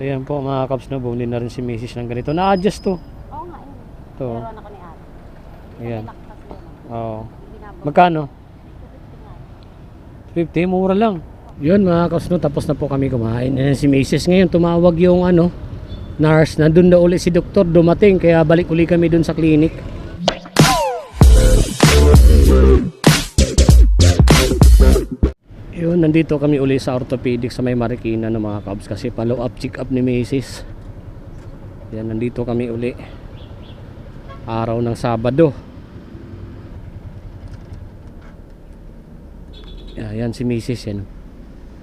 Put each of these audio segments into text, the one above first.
Ayan po mga kaps na bumili na rin si Mrs. ng ganito. Na-adjust to. Oo nga, yun. To. Meron ako ni ate. Ayan. Yun. Oo. Magkano? 50, mura lang. Yun mga kaps no, tapos na po kami kumain. Ayan si Mrs. ngayon tumawag yung ano, nurse. Nandun na uli si doktor dumating kaya balik uli kami dun sa clinic. Nandito kami uli sa orthopedic sa may Marikina ng mga Cubs kasi follow up, check up ni Mrs. Yan, nandito kami uli. Araw ng Sabado. Yan, yan si Mrs. Yan.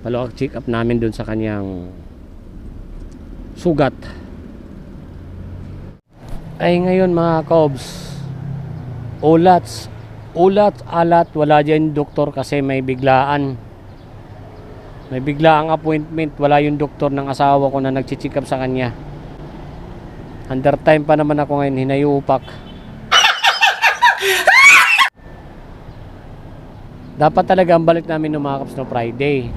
Follow up, check up namin dun sa kanyang sugat. Ay ngayon mga Cubs, ulats, ulat, alat, wala dyan doktor kasi may biglaan. May bigla ang appointment, wala yung doktor ng asawa ko na nagchichik up sa kanya. Under time pa naman ako ngayon, hinayupak. Dapat talaga ang balik namin ng mga no Friday.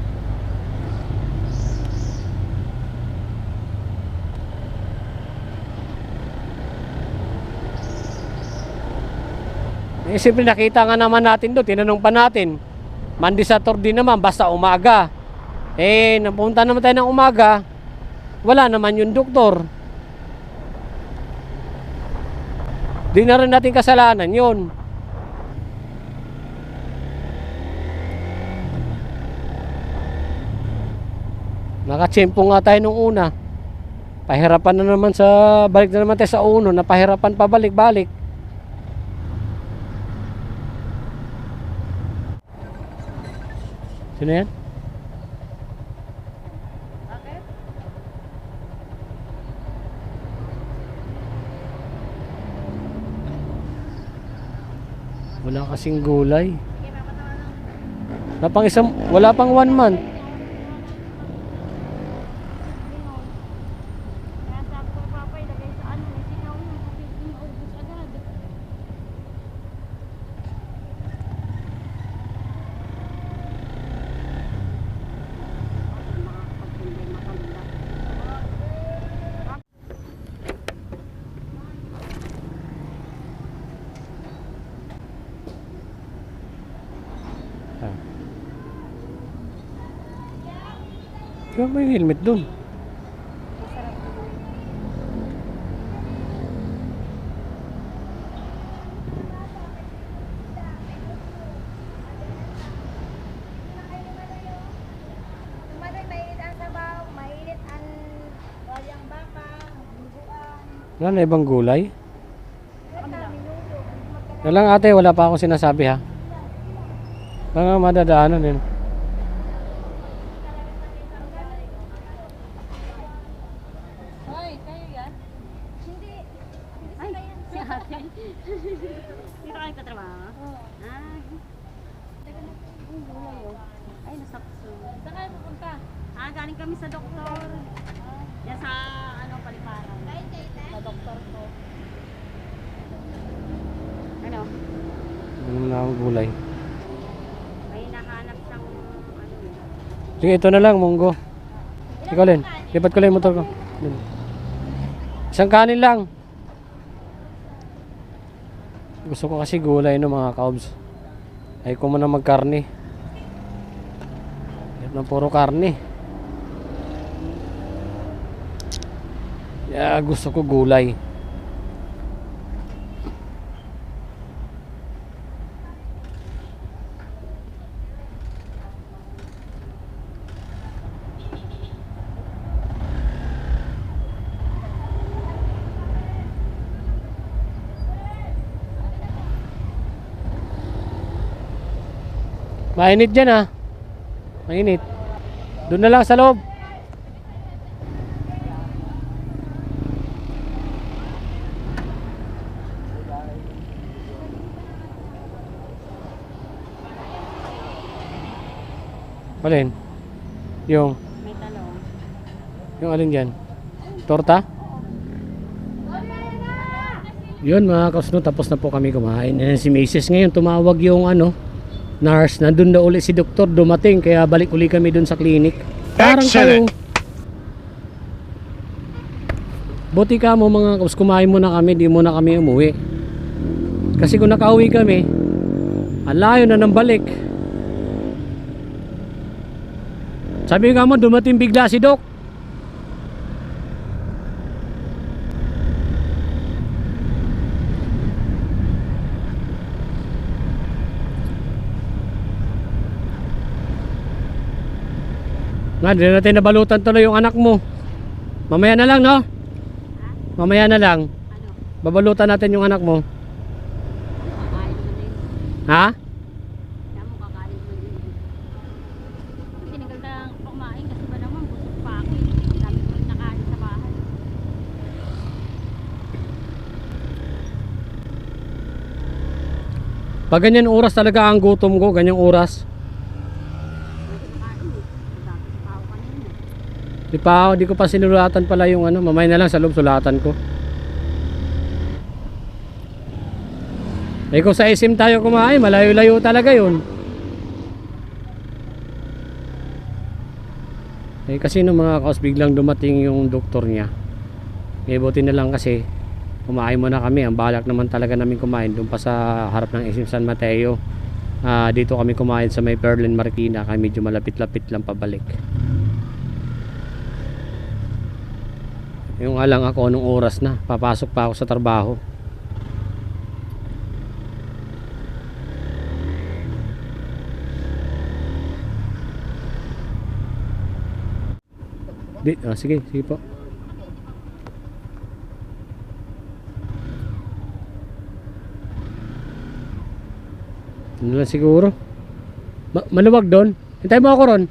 Eh, siyempre nakita nga naman natin doon, tinanong pa natin. Monday, Saturday naman, basta umaga. Eh, napunta naman tayo ng umaga, wala naman yung doktor. Di na rin natin kasalanan yun. Nakachempo nga tayo nung una. Pahirapan na naman sa, balik na naman tayo sa uno, na pahirapan pa balik-balik. Sino yan? Kasing gulay. Sige, papatawa lang. Wala pang isang, wala pang one month. Kaya sabi ko, Papa, ilagay sa ano, may sinaw na, kasi inaubos agad. Ah. Kaya may helmet dun. Tumaday, mainit ang sabaw, mainit ang walyang baka, bubuan. Wala na ibang gulay. Na lang ate, wala pa akong sinasabi ha. Mga madadaanan din. Hoy, kayo yan? Hindi. Ay, ate. Dito kayo katrabaho? Oo. Ah. Ang oh. Ay, nasakso. Saan kayo pupunta? Ah, galing kami sa doktor. Yan sa, ano, paliparan. Sa doktor ko. Ano? Ano na akong gulay. May hinahanap siyang, ano. Sige, ito na lang, munggo. Ikaw Len, lipat ko lang yung motor ko. Isang kanin lang. Gusto ko kasi gulay no mga kaobs. Ay ko na magkarne. Hirap ng puro karne. Yeah, gusto ko gulay. Mainit dyan ah. Mainit. Doon na lang sa loob. Alin? Yung, May talong. yung alin dyan? Torta? Yun mga kasno, tapos na po kami kumain. Ayan si Mrs. ngayon, tumawag yung ano, nurse. Nandun na uli si doktor, dumating. Kaya balik uli kami dun sa clinic. Parang kayo. Excellent. Buti ka mo mga kabs, kumain muna kami, di muna kami umuwi. Kasi kung nakauwi kami, ang layo na ng balik. Sabi nga mo, dumating bigla si Doc. Nga, di natin nabalutan tuloy yung anak mo. Mamaya na lang, no? Mamaya na lang. Babalutan natin yung anak mo. Ha? Pag ganyan oras talaga ang gutom ko, ganyang oras. Busog nakain eh. Sabi sa tao kanina. Di pa di ko pa sinulatan pala yung ano, mamaya na lang sa loob sulatan ko. Eh kung sa SM tayo kumain, malayo-layo talaga yun. Eh kasi nung mga kaos biglang dumating yung doktor niya. Eh buti na lang kasi kumain muna kami. Ang balak naman talaga namin kumain doon pa sa harap ng SM San Mateo. Ah, dito kami kumain sa may Perlin Marikina. Kaya medyo malapit-lapit lang pabalik. Yung alang ako anong oras na. Papasok pa ako sa trabaho. Di, ah, sige, sige po. Ano lang siguro? Ma maluwag doon. Hintay mo ako ron.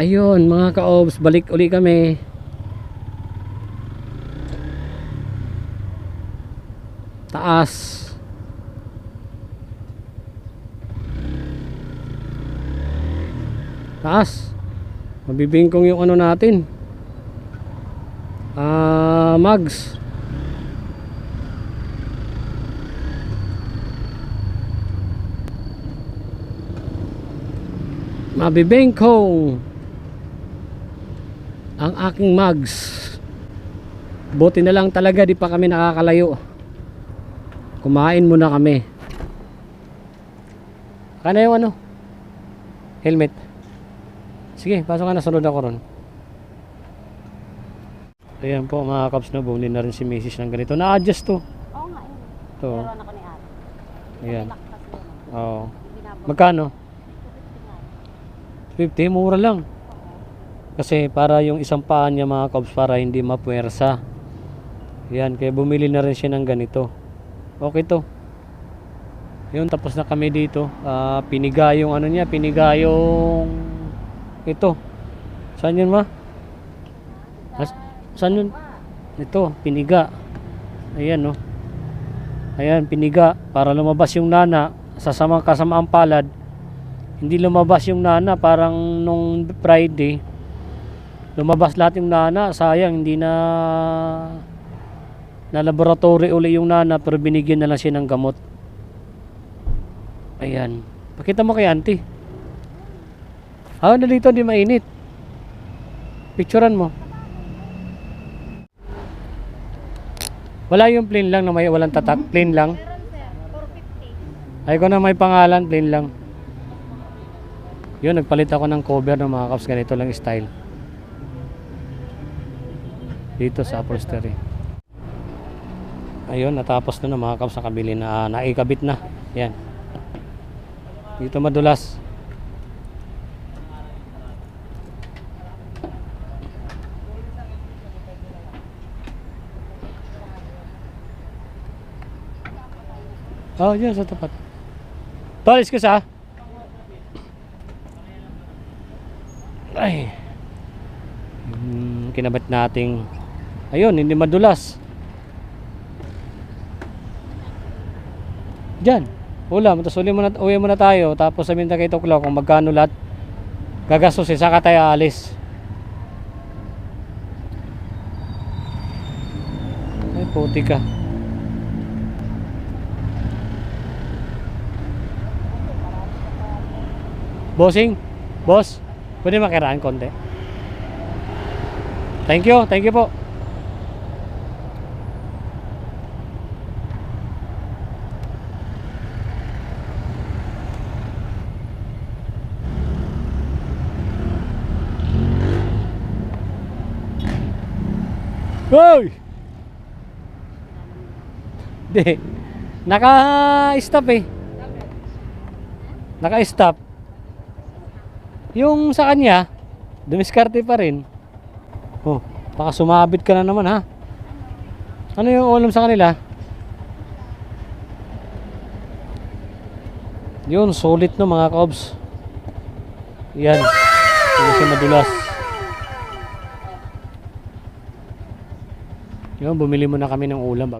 Ayun, mga ka-obs, balik uli kami. Taas. Taas. Mabibingkong yung ano natin. Ah, mags. Mabibingkong ang aking mags. Buti na lang talaga di pa kami nakakalayo. Kumain muna kami. Kana yung ano? Helmet. Sige, pasok ka na, sunod ako ron. Ayan po mga kaps na bumili na rin si Mrs. ng ganito. Na-adjust to. Oo nga yun. To. Pero anak ko ni ate. Ayan. Oo. Magkano? 250 nga. 50, mura lang. Kasi para yung isang paa niya mga kaps para hindi mapuwersa. Yan, kaya bumili na rin siya ng ganito. Okay to. Yun, tapos na kami dito. Ah, piniga yung ano niya, piniga yung ito. Saan yun ma? As- saan yun? Ito, piniga. Ayan no. Ayan, piniga. Para lumabas yung nana sa samang kasamaang palad. Hindi lumabas yung nana parang nung Friday. Lumabas lahat yung nana. Sayang, hindi na na laboratory uli yung nana pero binigyan na lang siya ng gamot. Ayan. Pakita mo kay auntie. Ah, na dito hindi mainit. Picturean mo. Wala yung plain lang na may walang tatak. Plain lang. Meron sir, 450. Ay ko na may pangalan, plain lang. Yun, nagpalit ako ng cover ng mga cups. Ganito lang style. Dito sa upholstery. Ayun, natapos na ng mga cups na kabili na naikabit na. Yan. Dito madulas. Oh, dyan sa tapat. Tol, excuse ah. Ay. Hmm, kinabat nating ayun, hindi madulas. Diyan. Ulam, tapos uli muna, uwi muna tayo. Tapos sabihin na kay Tuklo kung magkano lahat gagastos eh. Saka tayo alis. Ay, puti ka. Bossing? Boss? Pwede makiraan konti. Thank you, thank you po. Hoy! Di. Naka-stop eh. Naka-stop. Yung sa kanya, dumiskarte pa rin. Oh, baka sumabit ka na naman ha. Ano yung ulam sa kanila? Yun, solid no mga kabs. Yan. Hindi siya madulas. Yun, bumili muna kami ng ulam.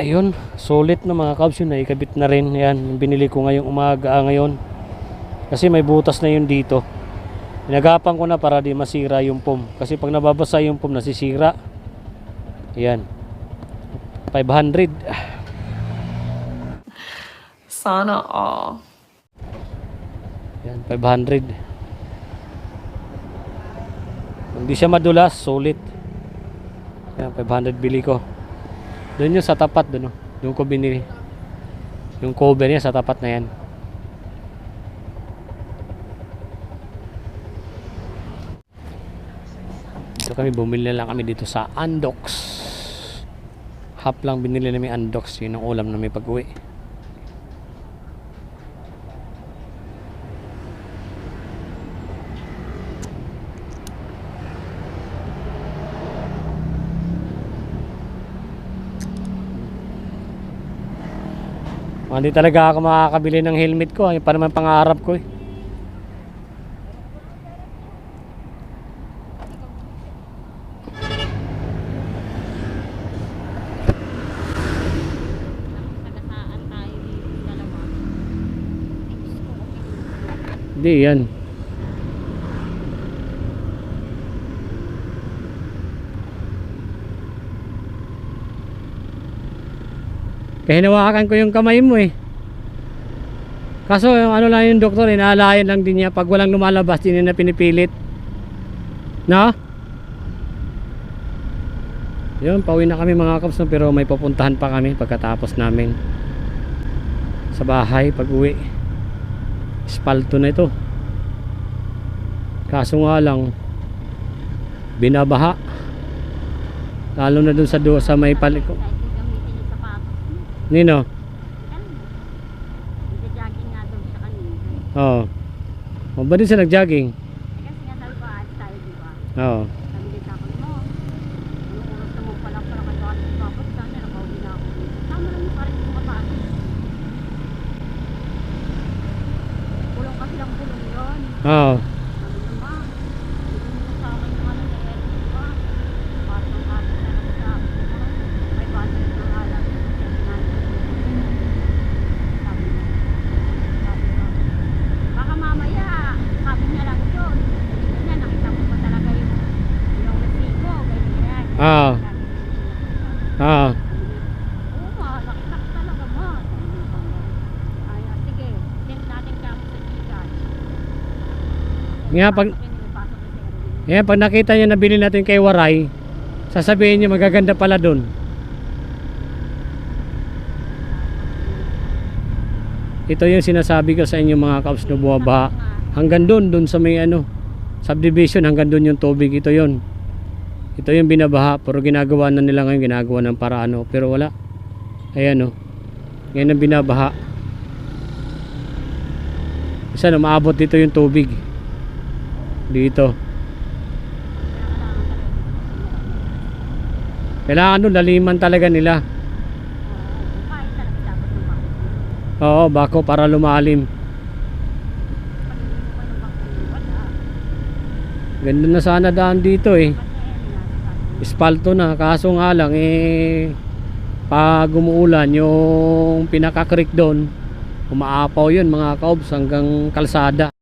Ayun, solid na mga kabs yun. Naikabit na rin. Yan, binili ko ngayong umaga ah, ngayon. Kasi may butas na yun dito. Pinagapan ko na para di masira yung pom. Kasi pag nababasa yung pom, nasisira. Yan. 500. Sana all. Yan, 500. Hindi siya madulas, solid. Yan, 500 bili ko. Doon yung sa tapat, doon. oh. Doon ko binili. Yung cover niya sa tapat na yan. Dito kami, bumili na lang kami dito sa Andox. Half lang binili namin Andox. Yun ang ulam namin pag-uwi. Ah, Hindi talaga ako makakabili ng helmet ko. Yung pa naman pangarap ko eh. Nagasaan tayo dito dalawa. Ay, Diyos ko, okay. Hindi yan. Kaya ko yung kamay mo eh. Kaso yung ano lang yung doktor, inaalayan lang din niya pag walang lumalabas, din na pinipilit. No? Yun, pauwi na kami mga kaps pero may pupuntahan pa kami pagkatapos namin sa bahay pag uwi. Espalto na ito. Kaso nga lang, binabaha. Lalo na dun sa, do, sa may paliko. Kahit kung gamitin yung sapatos mo. Nino? Nagja-jogging nga daw siya kanina. Oo. Oh. ba din siya nag-jogging? Eh, kasi nga sabi ko, aalis tayo, di ba? Oo. Sabi din sa akin mo, anong oras na mo pala para kayo alis ko ako, sana nakauwi na ako. Tama lang yung parin yung mapasok. Bulong kasi lang yun. Oo. Sabi niya, ma, hindi mo sa akin yung ano ni Eric, di ba? Parang ang atin na lang sa akin. May budget na nga lang. Kasi nandun. Sabi niya. Sabi niya. Baka mamaya, sabi niya lang yun. Sabi niya, nakita mo ba talaga yung yung resibo, ganyan. Ah. Sabi niya, Oo. Oo nga, nakita ko talaga ma. Sabi niya, Ay, ah, sige, send natin kamo sa Gcash. Nga pag, nga pag nakita niya na binili natin kay Waray, sasabihin niya magaganda pala dun. Ito yung sinasabi ko sa inyo mga kaps na buwabaha. Hanggang dun, dun sa may ano, subdivision, hanggang dun yung tubig. Ito yon Ito yung binabaha, pero ginagawa na nila ngayon, ginagawa ng paraano. Pero wala. Ayan o. Ngayon ang binabaha. Isa na, maabot dito yung tubig. Dito. Kailangan doon, laliman talaga nila. Oo, bako para lumalim. Ganda na sana daan dito eh. Espalto na, kaso nga lang eh pag umuulan yung pinaka-creek doon, umaapaw yun mga kaobs hanggang kalsada.